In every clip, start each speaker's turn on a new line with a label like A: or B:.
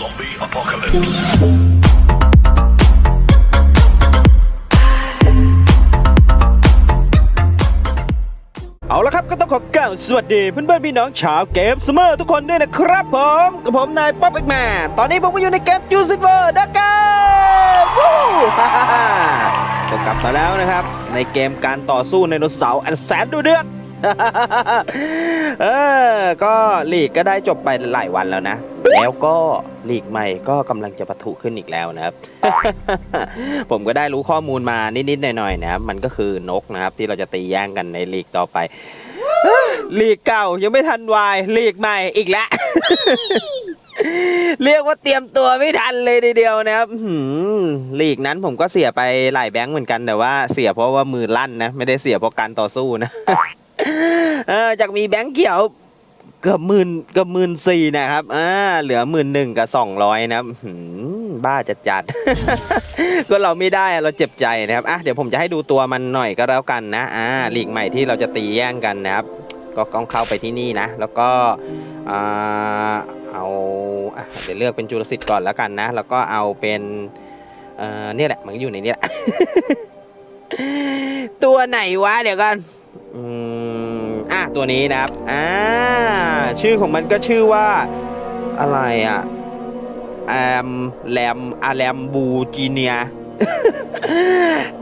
A: Zombie apocalypse.
B: เอาละครับก็ต้องขอกล่าวสวัสดีเพื่อนๆพี่น้องชาวเกมสเมอร์ทุกคนด้วยนะครับผมกับผมนายป๊อปเอกแมนตอนนี้ผมก็อยู่ในเกมจูซิเวอร์นะครับวู้ฮ่าฮ่าฮ่าก็กลับมาแล้วนะครับ ในเกมการต่อสู้ไดโนเสาร์อันแสนดูเดือด เออก็ลีกก็ได้จบไปหลายวันแล้วนะ แล้วก็ลีกใหม่ก็กำลังจะปะทุขึ้นอีกแล้วนะครับ ผมก็ได้รู้ข้อมูลมานิดๆหน่อยๆนะครับมันก็คือนกนะครับ ที่เราจะตีแย่งกันในลีกต่อไปลีกเก่ายังไม่ทันวายลีกใหม่อีกแล้วเรียกว่าเตรียมตัวไม่ทันเลยทีเดียวนะครับอื้อหือลีกนั้นผมก็เสียไปหลายแบงค์เหมือนกันแต่ว่าเสียเพราะว่ามือลั่นนะ ไม่ได้เสียเพราะการต่อสู้นะจากมีแบงค์เขียว เกือบหมื่นเกือบหมื่นสี่นะครับอ่าเหลือหมื่นหนึ่งกับสองร้อยนะครับบ้าจัดจัดก็เราไม่ได้เราเจ็บใจนะครับอะเดี๋ยวผมจะให้ดูตัวมันหน่อยก็แล้วกันนะอ่าลีกใหม่ที่เราจะตีแย่งกันนะครับ ก็ต้องเข้าไปที่นี่นะ แล้วก็อ่าเอาอะเดี๋ยวเลือกเป็นจุลสิทธิ์ก่อนแล้วกันนะ แล้วก็เอาเป็นเอ่อเนี่ยแหละมันอยู่ในนี้แหละตัวไหนวะเดี๋ยวกันอืม ตัวนี้นะครับอ่าชื่อของมันก็ชื่อว่าอะไรอะแอมแลมอาแลมบูจีเนีย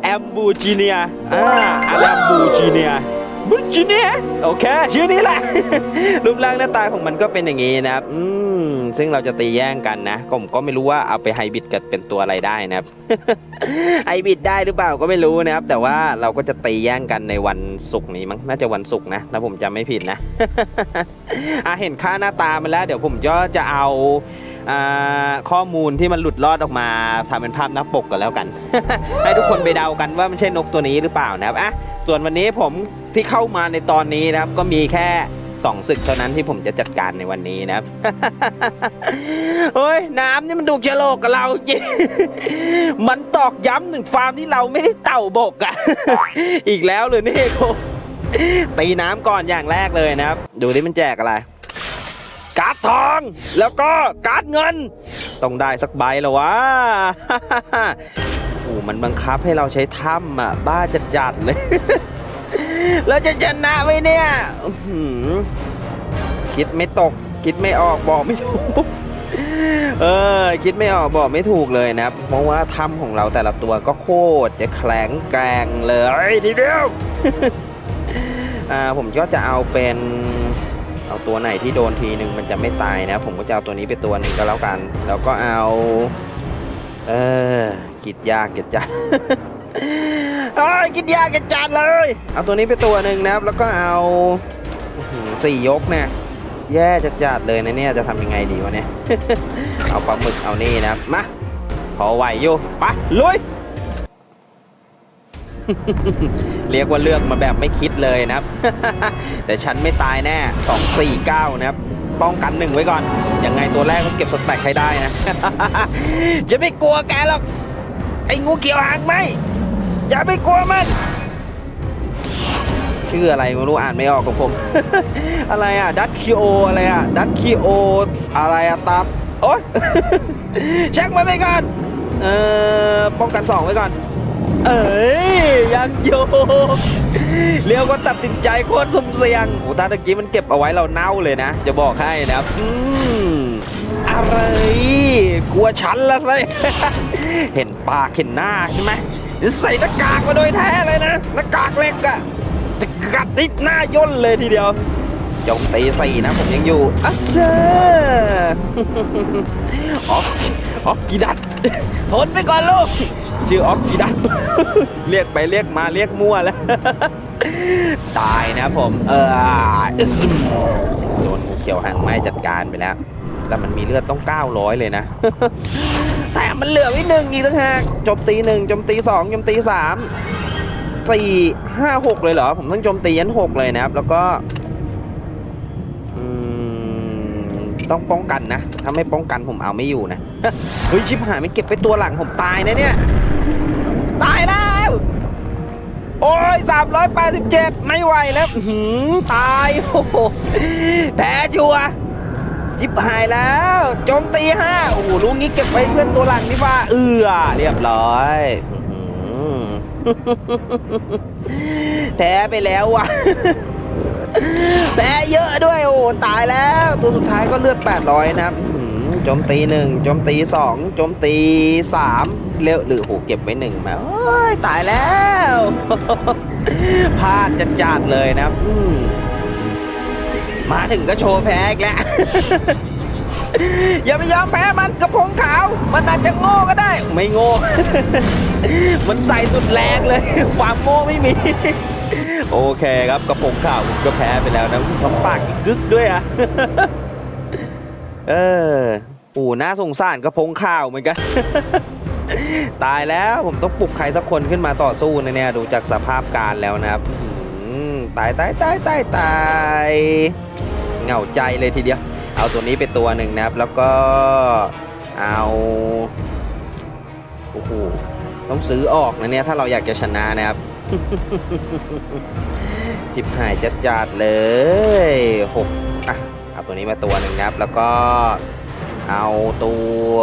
B: แอมบูจีเนียอ่าอาแลมบูจีเนียบูจีเนียโอเคชื่อนี้แหละรูปร่างหน้าตาของมันก็เป็นอย่างนี้นะครับอืม ซึ่งเราจะตีแย่งกันนะผมก็ไม่รู้ว่าเอาไปไฮบิดกันเป็นตัวอะไรได้นะครับไฮบิดได้หรือเปล่าก็ไม่รู้นะครับ แต่ว่าเราก็จะตีแย่งกันในวันศุกร์นี้มั้งน่าจะวันศุกร์นะถ้าผมจำไม่ผิดนะอะเห็นค่าหน้าตามันแล้ว เดี๋ยวผมก็จะเอาข้อมูลที่มันหลุดรอดออกมาทำเป็นภาพหน้าปกกันแล้วกัน ให้ทุกคนไปเดากันว่ามันใช่นกตัวนี้หรือเปล่านะครับอะส่วนวันนี้ผมที่เข้ามาในตอนนี้นะครับก็มีแค่ สองศึกเท่านั้นที่ผมจะจัดการในวันนี้นะครับเฮ้ยน้ำนี่มันดูกชโลกกับเราจริงมันตอกย้ำหนึ่งฟาร์มที่เราไม่ได้เต่าบกอะอีกแล้วเลยนี่โคตีน้ำก่อนอย่างแรกเลยนะครับ ดูที่มันแจกอะไรการ์ดทองแล้วก็การ์ดเงิน ต้องได้สักใบแล้ววะโอ้มันบังคับให้เราใช้ถ้ำอะ บ้าจัดจัดๆเลย เราจะชนะไหมเนี่ยคิดไม่ตก คิดไม่ออกบอกไม่ถูก เออ คิดไม่ออกบอกไม่ถูกเลยนะครับ เพราะว่าถ้ำของเราแต่ละตัวก็โคตรจะแข็งแกร่งเลยทีเดียวอ่าผมก็จะเอาเป็นเอาตัวไหนที่โดนทีหนึ่งมันจะไม่ตายนะ ผมก็จะเอาตัวนี้ไปตัวหนึ่งก็แล้วกัน แล้วก็เอา เออคิดยากเกิดจัด ยคิดยากเกิดจัดเลย เอาตัวนี้ไปตัวหนึ่งนะครับ แล้วก็เอาสี่ยกเนี่ยแย่จัดจัดๆเลยนะเนี่ยจะทำยังไงดีวะเนี่ย เอาปลาหมึกเอานี่นะครับมาพอไหวอยู่ไปลุย เรียกว่าเลือกมาแบบไม่คิดเลยนะครับ แต่ฉันไม่ตายแน่ 2 4 9 นะครับ ป้องกันหนึ่งไว้ก่อน ยังไงตัวแรกก็เก็บสแต็กให้ได้นะ จะไม่กลัวแกหรอก ไอ้งูเกี่ยวหางไหม อย่าไปกลัวมัน ชื่ออะไรไม่รู้อ่านไม่ออกของผม อะไรอะ ดัตคิโออะไรอะ ดัตคิโออะไรอะตัดโอ๊ยชักมันไปก่อนเอ่อป้องกันสองไว้ก่อน เอ้ยยังอยู่เรียกว่าตัดสินใจโคตรสมเสี่ยงโอ้ตาตะกี้มันเก็บเอาไว้เราเน่าเลยนะ จะบอกให้นะครับอืมอะไรกลัวฉันละสิเห็นปากเห็นหน้าใช่ไหม ใส่หน้ากากมาโดยแท้เลยนะหน้ากากเหล็กอะจะกัดนิดหน้าย่นเลยทีเดียวจมตีสี่นะผมยังอยู่อะเจ้าออกออกกีดัดทนไปก่อนลูกชื่อออกกีดัดเรียกไปเรียกมาเรียกมั่วแล้ว ตายนะผมเออโดนงูเขียวหางไม้จัดการไปแล้ว แต่มันมีเลือดต้อง 900 เลยนะ แต่มันเหลือไว้หนึ่งอีกต่างหากจมตีหนึ่งจมตีสองจมตีสามสี่ห้าหกเลยเหรอ ผมต้องจมตียันหกเลยนะครับ แล้วก็ต้องป้องกันนะ ถ้าไม่ป้องกันผมเอาไม่อยู่นะ เฮ้ยชิบหายมันเก็บไปตัวหลังผมตายนะเนี่ย ตายแล้ว โอ้ย387ไม่ไหวแล้วหือตายโอ้โหแพ้ชัวร์ จิบหายแล้วโจมตีห้าโอ้โหลูกนี้เก็บไว้เพื่อนตัวหลังนี่ฟ้าเอือเรียบร้อยแพ้ไปแล้วว่ะแพ้เยอะด้วยโอ้ตายแล้ว ตัวสุดท้ายก็เลือด 800 นะครับโจมตีหนึ่งโจมตีสองโจมตีสามเร็วหรือโหเก็บไว้หนึ่งมาโอ้ตายแล้วพลาดจะจัดๆเลยนะครับ มาถึงก็โชว์แพ้อีกแล้ว อย่าไปยอมแพ้มันกระพงขาว มันอาจจะโง่ก็ได้ ไม่โง่ มันใส่สุดแรงเลย ความโง่ไม่มี โอเคครับกระพงขาวผมก็แพ้ไปแล้วนะทำปากกึกด้วยอะ เออปู่น่าสงสารกระพงข้าวเหมือนกัน ตายแล้วผมต้องปลุกใครสักคนขึ้นมาต่อสู้นะเนี่ยดูจากสภาพการแล้วนะครับ ตายตายตายตายตายเหงาใจเลยทีเดียว เอาตัวนี้ไปตัวหนึ่งนะครับ แล้วก็เอาโอ้โหต้องซื้อออกนะเนี่ยถ้าเราอยากจะชนะนะครับจิบหายจัดจัดเลยหกอะเอาตัวนี้มาตัวหนึ่งนะครับ แล้วก็เอาตัว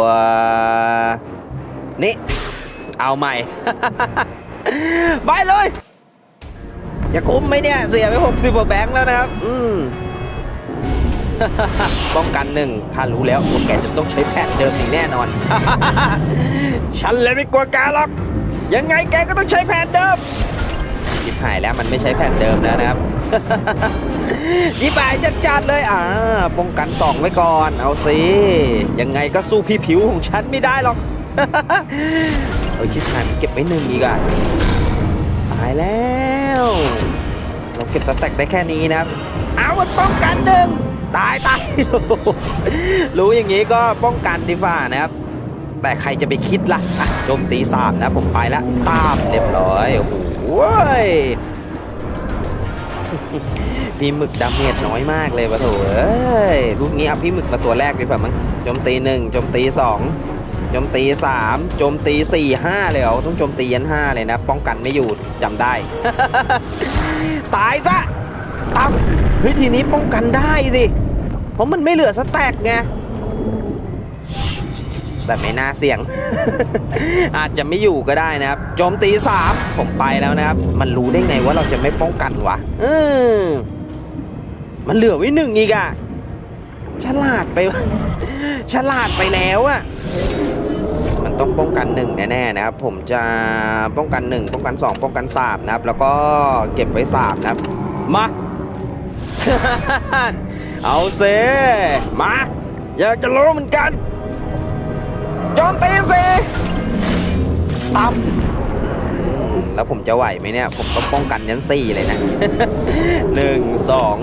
B: นี่เอาใหม่ ไปเลย จะคุ้มไหมเนี่ย เสียไป60กว่าแบงค์แล้วนะครับ อืมป้องกันหนึ่งข้ารู้แล้วว่าแกจะต้องใช้แผนเดิมอย่างแน่นอน ฉันเลยไม่กลัวแกหรอก ยังไงแกก็ต้องใช้แผนเดิมยิบหายแล้วมันไม่ใช้แผนเดิมแล้วนะครับยิบหายจัดๆเลยอ่าป้องกันสองไว้ก่อน เอาสิ ยังไงก็สู้พี่ผิวของฉันไม่ได้หรอก เอ้ยชิบหายมันเก็บไว้หนึ่งอีกอะตายแล้ว เราเก็บสแต็กได้แค่นี้นะครับ เอามันป้องกันหนึ่งตายตาย รู้อย่างนี้ก็ป้องกันดีฝ่านะครับ แต่ใครจะไปคิดล่ะอะโจมตีสามนะผมไปแล้วตามเรียบร้อยโอ้โหยพี่หมึกดาเมจน้อยมากเลยวะโถเอ้ยลูกนี้เอาพี่หมึกมาตัวแรกดีกว่ามั้งโจมตีหนึ่งโจมตีสอง โจมตีสามโจมตีสี่ห้าเลยเหรอ ต้องโจมตียันห้าเลยนะ ป้องกันไม่อยู่จำได้ ตายซะตับเฮ้ยทีนี้ป้องกันได้สิ เพราะมันไม่เหลือสแต็กไง แต่ไม่น่าเสี่ยง อาจจะไม่อยู่ก็ได้นะครับ โจมตีสามผมไปแล้วนะครับ มันรู้ได้ไงว่าเราจะไม่ป้องกันวะเออมันเหลือไว้หนึ่งอีกอะฉลาดไป ฉลาดไปแล้วอะ ต้องป้องกันหนึ่งแน่ๆนะครับ ผมจะป้องกันหนึ่งป้องกันสองป้องกันสามนะครับ แล้วก็เก็บไว้สามนะครับ มา เอาเซมา อยากจะรู้เหมือนกันโจมตีสิตับแล้วผมจะไหวไหมเนี่ย ผมต้องป้องกันยันสี่เลยนะหนึ่งสอง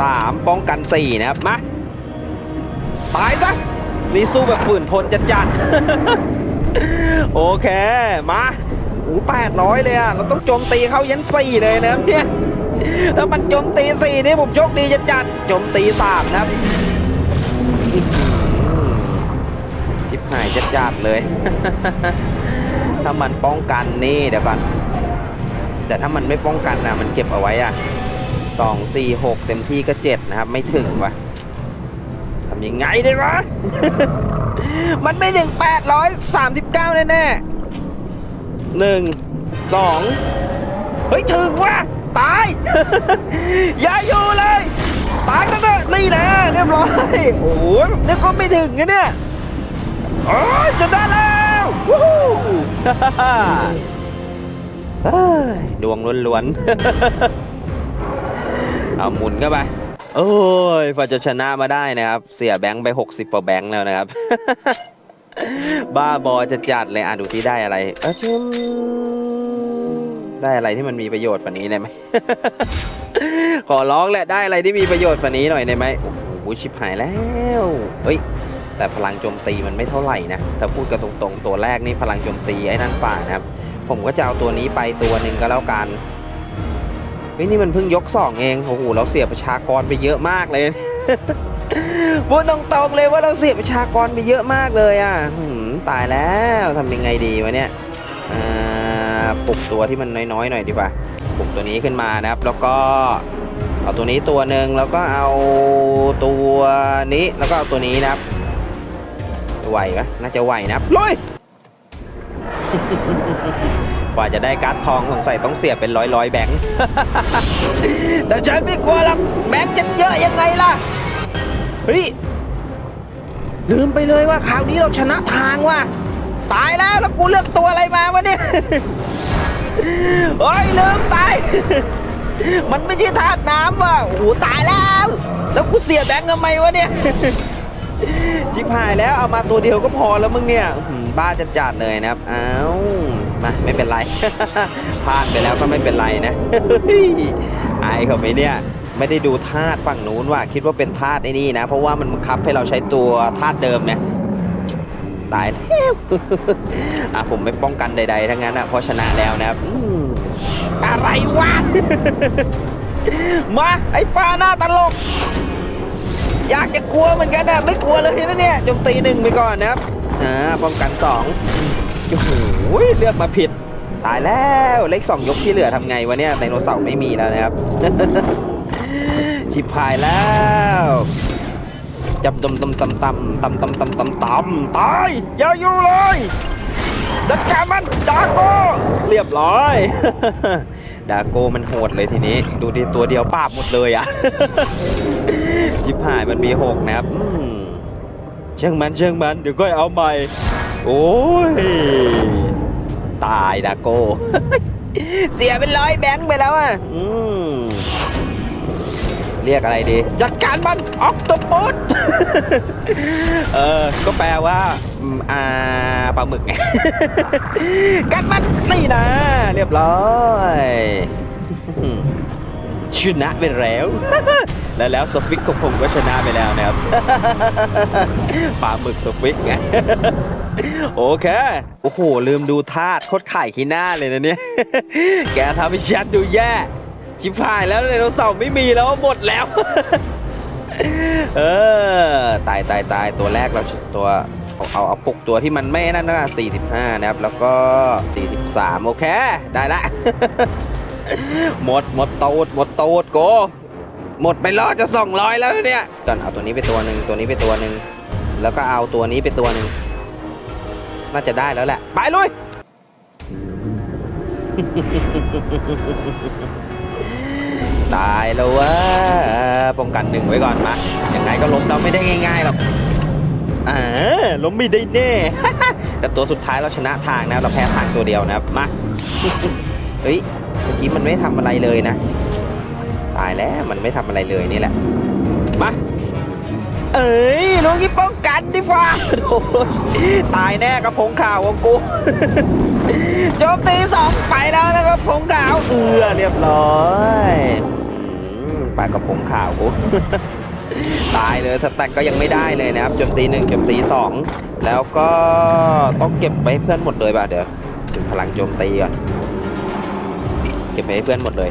B: สามป้องกันสี่นะครับ มา ตายซะนี่สู้แบบฝืนทนจะจัด โอเค มาโอ้แปดร้อยเลยอะเราต้องโจมตีเขายันสี่เลยนะเนี่ยถ้ามันโจมตีสี่นี่ผมโชคดีจะจัดโจมตีสามนะครับชิบหายจัดจัดๆเลย ถ้ามันป้องกันนี่เดี๋ยวก่อนแต่ถ้ามันไม่ป้องกันนะมันเก็บเอาไว้อะสองสี่หกเต็มที่ก็เจ็ดนะครับ ไม่ถึงวะทำยังไงได้วะ มันไม่ถึงแปดร้อยสามสิบเก้าแน่ๆหนึ่งสองเฮ้ย ถึงวะตาย อย่าอยู่เลย ตายกันเถอะนี่นะเรียบร้อย โอ้โหนึกก็ไม่ถึงนะเนี่ยโอ้ยจะได้แล้ววู้ฮู้เฮ้ยดวงล้วนๆ เอาหมุนเข้าไป โอ้ยฝ่าจะชนะมาได้นะครับ เสียแบงค์ไป 60กว่าแบงค์แล้วนะครับ บ้าบอจะจัดเลยอะดูที่ได้อะไรเออชิมได้อะไรที่มันมีประโยชน์ฝันนี้ได้ไหม ขอร้องแหละได้อะไรที่มีประโยชน์ฝันนี้หน่อยได้ไหมโอ้โหชิบหายแล้วเฮ้ยแต่พลังโจมตีมันไม่เท่าไหร่นะถ้าพูดกันตรงๆ ตัวแรกนี่พลังโจมตีไอ้นั่นฝ่านะครับ ผมก็จะเอาตัวนี้ไปตัวหนึ่งก็แล้วกัน ฮ้ยนี่มันเพิ่งยกสองเองโอ้โหเราเสียประชากรไปเยอะมากเลยพูดตรงๆเลยว่าเราเสียประชากรไปเยอะมากเลยอะตายแล้วทำยังไงดีวะเนี่ยอ่าปลุกตัวที่มันน้อยๆหน่อยดีกว่าปลุกตัวนี้ขึ้นมานะครับ แล้วก็เอาตัวนี้ตัวหนึ่งแล้วก็เอาตัวนี้แล้วก็เอาตัวนี้นะครับไหวไหมน่าจะไหวนะครับลุย กว่าจะได้การ์ดทองสงสัยต้องเสียเป็นร้อยร้อยแบงค์ แต่ฉันไม่กลัวหรอกแบงค์จะเยอะยังไงล่ะ เฮ้ย ลืมไปเลยว่าคราวนี้เราชนะทางว่ะ ตายแล้วแล้วกูเลือกตัวอะไรมาวะเนี่ยเฮ้ยลืมตาย มันไม่ใช่ธาตุน้ำว่ะ โอ้โหตายแล้ว แล้วกูเสียแบงค์ทำไมวะเนี่ยชิบหายแล้วเอามาตัวเดียวก็พอแล้วมึงเนี่ยอื้อหือบ้าจัดเลยนะครับ อ้าว มาไม่เป็นไรพลาดไปแล้วก็ไม่เป็นไรนะเฮ้ยอายเขาไหมเนี่ยไม่ได้ดูธาตุฝั่งนู้นว่าคิดว่าเป็นธาตุไอ้นี่นะ เพราะว่ามันบังคับให้เราใช้ตัวธาตุเดิมเนี่ยตายแล้วอะผมไม่ป้องกันใด ๆ ทั้งนั้นอะเพราะชนะแล้วนะครับอะไรวะมาไอ้ป้าหน้าตลก อยากจะกลัวเหมือนกันนะไม่กลัวเลยนะเนี่ยจมตีหนึ่งไปก่อนนะครับ อ่าป้องกันสองโอ้โหเลือกมาผิด ตายแล้วเลขสองยกที่เหลือทำไงวะเนี่ยไดโนเสาร์ไม่มีแล้วนะครับ ชิบหายแล้วจำตำตำตำตำตำตำตำตำตำตายอย่าอยู่เลยจัดการมันดาโกเรียบร้อย ดาโกมันโหดเลยทีนี้ ดูดิตัวเดียวปราบหมดเลยอะ ชิบหายมันมีหกนะครับ เชิงมันเชิงมันเดี๋ยวก็เอาใหม่ โอ้ย ตายดาโก้ เสียเป็นร้อยแบงค์ไปแล้วอะเรียกอะไรดี จัดการมันออกตปุสเออ ก็แปลว่าอ่าปลาหมึกไงกัดมันนี่นะ เรียบร้อยชนะไปแล้ว แล้วแล้วสฟิกของก็ชนะไปแล้วนะครับ ปลาหมึกสฟิกไงโอเค โอ้โห ลืมดูธาตุโคตรไข่ขี้หน้าเลยนะเนี่ย แกทำให้ฉันดูแย่ ชิบหายแล้วไดโนเสาร์ไม่มีแล้วหมดแล้ว เออ ตายตายตายตัวแรกเราตัวเอาเอาเอาปลุกตัวที่มันไม่นั่นนะ45 นะครับ แล้วก็ 43 โอเค ได้ละ หมดหมดโตดหมดโตดโก หมดไปรอดจะ 200 แล้วเนี่ยก่อนเอาตัวนี้ไปตัวหนึ่งตัวนี้ไปตัวหนึ่ง แล้วก็เอาตัวนี้ไปตัวหนึ่งน่าจะได้แล้วแหละ ไปลุยตายแล้ววะป้องกันหนึ่งไว้ก่อนมายังไงก็ล้มเราไม่ได้ง่ายๆหรอกอ่าล้มไม่ได้แน่ แต่ตัวสุดท้ายเราชนะทางนะเราแพ้ทางตัวเดียวนะครับมาเฮ้ยเมื่อกี้มันไม่ทำอะไรเลยนะ ตายแล้วมันไม่ทำอะไรเลยนี่แหละมา เอ้ยลุงยี่ป้องกันดิฟ้าโอ้ยตายแน่กระพงข่าวของกูโจมตีสองไปแล้วนะครับพงขาวเอือเรียบร้อยอืมปกระพงข่าวกูตายเลยสแต็กก็ยังไม่ได้เลยนะครับโจมตีหนึ่งโจมตีสองแล้วก็ต้องเก็บไว้ให้เพื่อนหมดเลยป่ะเดี๋ยวถึงพลังโจมตีก่อนเก็บไว้ให้เพื่อนหมดเลย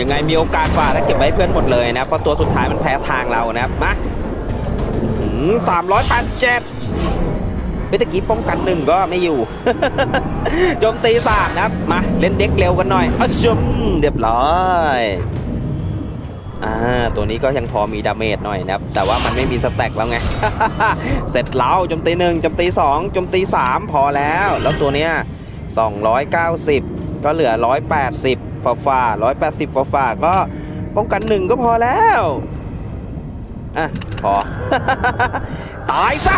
B: ยังไงมีโอกาสฝ่าแล้วเก็บไว้เพื่อนหมดเลยนะเพราะตัวสุดท้ายมันแพ้ทางเรานะครับมาสามร้อยแปดเจ็ดเมื่อกี้ป้องกันหนึ่งก็ไม่อยู่โจมตีสามนะครับมาเล่นเด็กเร็วกันหน่อยอ้ชุมเรียบร้อยอ่าตัวนี้ก็ยังพอมีดาเมจหน่อยนะครับ แต่ว่ามันไม่มีสแต็กแล้วไง เสร็จแล้วโจมตีหนึ่งโจมตีสองโจมตีสามพอแล้ว แล้วตัวเนี้ย290ก็เหลือ180 ฝ่าฝ่า180ฝ่าฝ่าก็ป้องกันหนึ่งก็พอแล้ว อะ พอ ตายซะ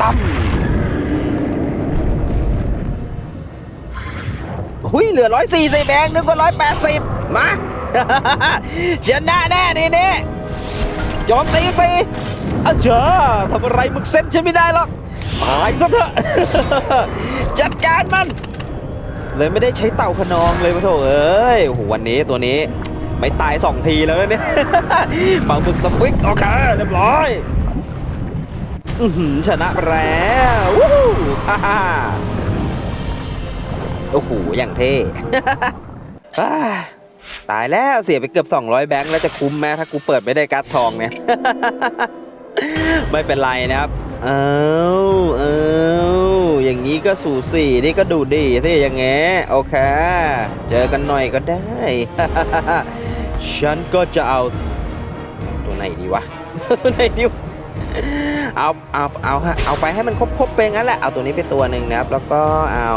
B: ตั้มหุยเหลือร้อยสี่สิบแบงนึกว่าร้อยแปดสิบมาชนะแน่นี่นี่โจมตีสี่อาเจ้าทำอะไรมึกเส้นฉันไม่ได้หรอกตายซะเถอะ จัดการมัน เลยไม่ได้ใช้เต่าขนองเลยพะโถเอ้ยโอ้โหวันนี้ตัวนี้ไม่ตายสองทีแล้วเนี่ยปาหมึกสฟิกโอเคเรียบร้อยชนะไปแล้วโอ้โหอย่างเท่ตายแล้วเสียไปเกือบ 200 แบงค์แล้วจะคุ้มไหมถ้ากูเปิดไม่ได้การ์ดทองเนี่ย ไม่เป็นไรนะครับ เอาเอา อย่างนี้ก็สู่สี่นี่ก็ดูดีสิอย่างเงี้ยโอเค เจอกันหน่อยก็ได้ ฉันก็จะเอาตัวไหนดีวะ ตัวไหนดีวะเอาเอาเอาฮะเอาไปให้มันครบครบๆไปงั้นแหละเอาตัวนี้ไปตัวหนึ่งนะครับ แล้วก็เอา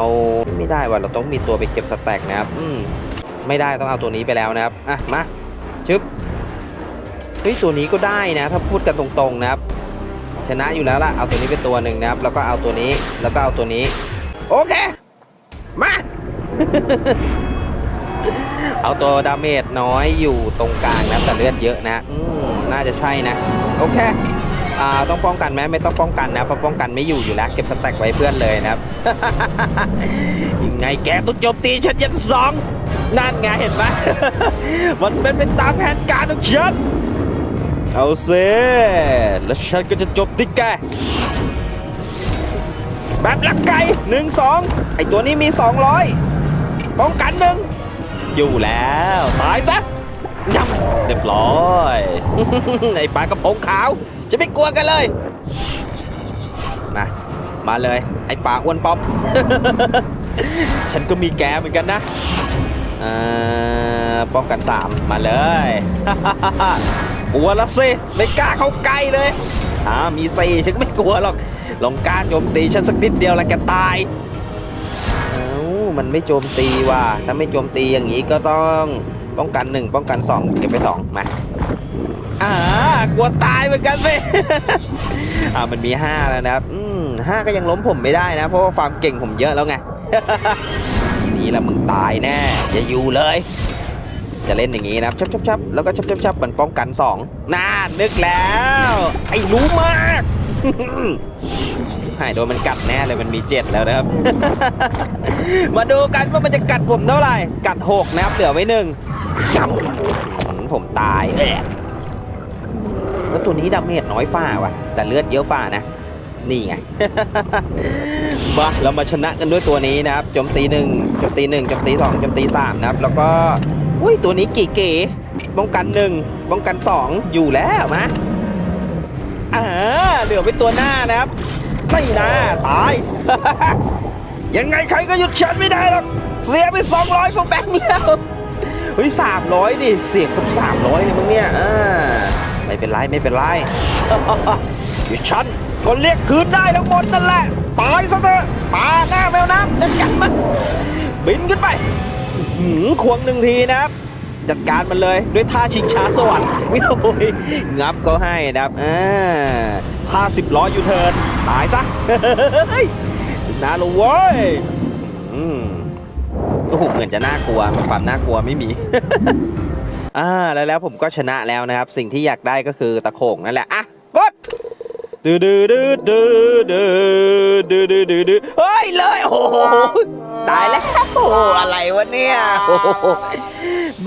B: ไม่ได้ว่ะเราต้องมีตัวไปเก็บสแต็กนะครับอืมไม่ได้ต้องเอาตัวนี้ไปแล้วนะครับอะมาชึบเฮ้ยตัวนี้ก็ได้นะ ถ้าพูดกันตรงๆนะครับ ชนะอยู่แล้วล่ะ เอาตัวนี้เป็นตัวหนึ่งนะครับ แล้วก็เอาตัวนี้ แล้วก็เอาตัวนี้ โอเค มา เอาตัวดาเมจน้อยอยู่ตรงกลางนะแต่เลือดเยอะนะอืน่าจะใช่นะ โอเคอ่าต้องป้องกันไหมไม่ต้องป้องกันนะเพราะป้องกันไม่อยู่อยู่แล้วเก็บสแต็กไว้เพื่อนเลยนะครับยังไงแกต้องโจมตีฉันยันสองนั่นไงเห็นไหมมันเป็นไปตามแผนการของฉัน เอาเซแล้วฉันก็จะจบที่แกแบบลักไก่หนึ่งสองไอตัวนี้มี 200 ป้องกันหนึ่งอยู่แล้ว ตายซะยับเรียบร้อยไอปลากระพงขาว จะไม่กลัวกันเลยมามาเลย ไอปลาอ้วนป๊อปฉันก็มีแกเหมือนกันนะอ่าป้องกันสามมาเลย กลัวล้วสิไม่กล้าเข้าใกล้เลยอ่ามีสี่ฉันไม่กลัวหรอกลองกล้าโจมตีฉันสักนิดเดียวแล้วแกตายอ้ามันไม่โจมตีว่ะถ้าไม่โจมตีอย่างนี้ก็ต้องป้องกันหนึ่งป้องกันสองเก็บไปสองมาอ่ากลัวตายเหมือนกันสิอ่ามันมีห้าแล้วนะครับอืมห้าก็ยังล้มผมไม่ได้นะ เพราะว่าความเก่งผมเยอะแล้วไงนี่แหละมึงตายแน่อย่าอยู่เลย จะเล่นอย่างนี้นะครับชับชับชับแล้วก็ชับชับชับมันป้องกันสองน่านึกแล้ว ไอ้รู้มากหายโดนมันกัดแน่เลยมันมีเจ็ดแล้วนะครับ มาดูกันว่ามันจะกัดผมเท่าไหร่ กัดหกนะครับเหลือไว้หนึ่งจับผมตายเอแล้วตัวนี้ดาเมจน้อยฝ่าว่ะ แต่เลือดเยอะฝ่านะ นี่ไงมาเรามาชนะกันด้วยตัวนี้นะครับโจมตีหนึ่งโจมตีหนึ่งโจมตีสองโจมตีสามนะครับ แล้วก็ อุ้ยตัวนี้กี่เก๋ป้องกันหนึ่งป้องกันสองอยู่แล้วมาอ่าเหลือไว้ตัวหน้านะครับ ไม่นะตาย ยังไงใครก็หยุดฉันไม่ได้หรอก เสียไป200พวกแบงค์แล้วเฮ้ยสามร้อยดิเสียกับสามร้อยเลยมึงเนี่ยอ่าไม่เป็นไรไม่เป็นไรเดี๋ยวฉันก็เรียกคืนได้ทั้งหมดนั่นแหละตายซะเถอะปลาหน้าแมวน้ำจัดการมันบินขึ้นไป ควงหนึ่งทีนะครับ จัดการมันเลยด้วยท่าชิงช้าสวรรค์โอ้ยงับก็ให้นะครับอ่าท่าสิบล้อยูเทิร์นตายซะนะลูกเว้ยอืมโอ้เหมือนจะน่ากลัวความน่ากลัวไม่มีอ่าแล้วแล้วผมก็ชนะแล้วนะครับ สิ่งที่อยากได้ก็คือตะโขงนั่นแหละอะกดดืดดืดดืดดืดดืดดืดเฮ้ยเลยโอ้ ตายแล้วโอ้โหอะไรวะเนี่ยโอ้โห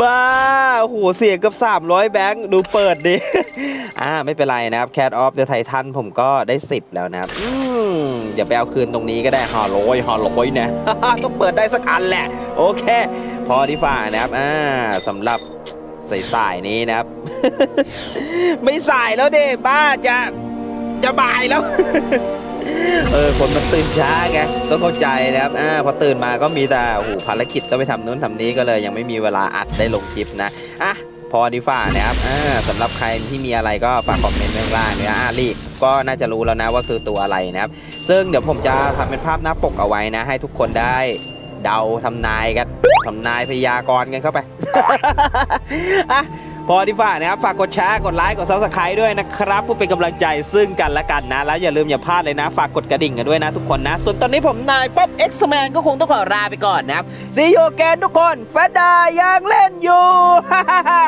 B: บ้าโอ้โหเสียงกับ300 แบงค์ดูเปิดดิ อ่าไม่เป็นไรนะครับ Cat of the Titan ผมก็ได้ 10 แล้วนะครับอืมอย่าไปเอาคืนตรงนี้ก็ได้ฮอลโลยฮอลโลยเนี่ยต้องเปิดได้สักอันแหละ โอเค พอดีฝ่านะครับอ่าสำหรับสายๆนี้นะครับ ไม่สายแล้วเด้บ้าจะจะบ่ายแล้ว เออคนมันตื่นช้าไงต้องเข้าใจนะครับอ่าพอตื่นมาก็มีแต่โอ้โหภารกิจต้องไปทำนู้นทำนี้ก็เลยยังไม่มีเวลาอัดได้ลงคลิปนะอะพอดีฝ่านะครับอ่าสำหรับใครที่มีอะไรก็ฝากคอมเมนต์ข้างล่างนะอารีก็น่าจะรู้แล้วนะว่าคือตัวอะไรนะครับ ซึ่งเดี๋ยวผมจะทำเป็นภาพหน้าปกเอาไว้นะ ให้ทุกคนได้เดาทำนายกันทำนายพยากรณ์กันเข้าไปอะ พอที่ฝากนะครับฝากกดแชร์กดไลค์กดซับสไครต์ด้วยนะครับเพื่อเป็นกำลังใจซึ่งกันและกันนะ แล้วอย่าลืมอย่าพลาดเลยนะ ฝากกดกระดิ่งกันด้วยนะทุกคนนะ ส่วนตอนนี้ผมนายป๊อป X-Man ก็คงต้องขอลาไปก่อนนะครับซีโยแกนทุกคนแฟดดายังเล่นอยู่ฮ่าฮ่า